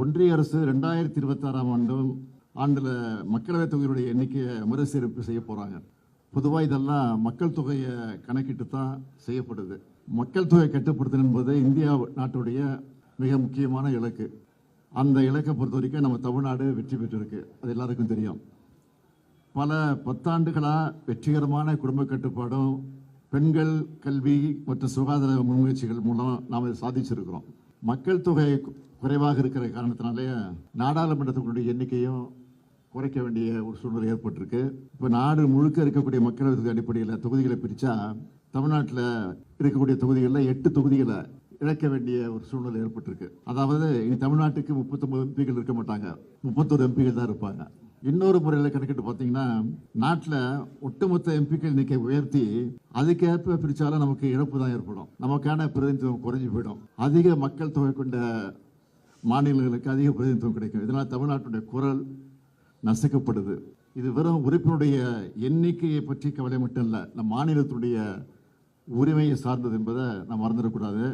ஒன்றிய அரசு ரெண்டாயிரத்தி இருபத்தாறாம் ஆண்டும் ஆண்டில் மக்களவைத் தொகையினுடைய எண்ணிக்கையை மறுசீரமைப்பு செய்ய போகிறாங்க பொதுவாக இதெல்லாம் மக்கள் தொகையை கணக்கிட்டு தான் செய்யப்படுது. மக்கள் தொகை கட்டுப்படுத்தல் என்பது இந்தியா நாட்டுடைய மிக முக்கியமான இலக்கு. அந்த இலக்கை பொறுத்த வரைக்கும் நம்ம தமிழ்நாடு வெற்றி பெற்றிருக்கு. அது எல்லாருக்கும் தெரியும். பல பத்தாண்டுகளாக வெற்றிகரமான குடும்ப கட்டுப்பாடும் பெண்கள் கல்வி மற்றும் சுகாதார முன்முயற்சிகள் மூலம் நாம் இதை சாதிச்சிருக்கிறோம். மக்கள் தொகை குறைவாக இருக்கிற காரணத்தினாலே நாடாளுமன்றத்தினுடைய எண்ணிக்கையும் குறைக்க வேண்டிய ஒரு சூழ்நிலை ஏற்பட்டிருக்கு. இப்போ நாடு முழுக்க இருக்கக்கூடிய மக்களவை அடிப்படையில் தொகுதிகளை பிரித்தா தமிழ்நாட்டில் இருக்கக்கூடிய தொகுதிகளில் எட்டு தொகுதிகளை இழக்க வேண்டிய ஒரு சூழ்நிலை ஏற்பட்டிருக்கு. அதாவது இனி தமிழ்நாட்டுக்கு முப்பத்தொன்பது எம்பிகள் இருக்க மாட்டாங்க. முப்பத்தொரு எம்பிகள் தான் இருப்பாங்க. இன்னொரு முறையில் கணக்கிட்டு பார்த்தீங்கன்னா நாட்டில் ஒட்டுமொத்த எம்பிக்கள் எண்ணிக்கை உயர்த்தி அதுக்கேற்ப பிரித்தாலும் நமக்கு இழப்பு தான் ஏற்படும். நமக்கான பிரதிநிதித்துவம் குறைஞ்சு போயிடும். அதிக மக்கள் தொகை கொண்ட மாநிலங்களுக்கு அதிக பிரதிநிதித்துவம் கிடைக்கும். இதனால் தமிழ்நாட்டுடைய குரல் நசுக்கப்படுது. இது வெறும் உறுப்பினுடைய எண்ணிக்கையை பற்றி கவலை மட்டும் இல்லை நம் மாநிலத்துடைய உரிமையை சார்ந்தது என்பதை நாம் மறந்துடக்கூடாது.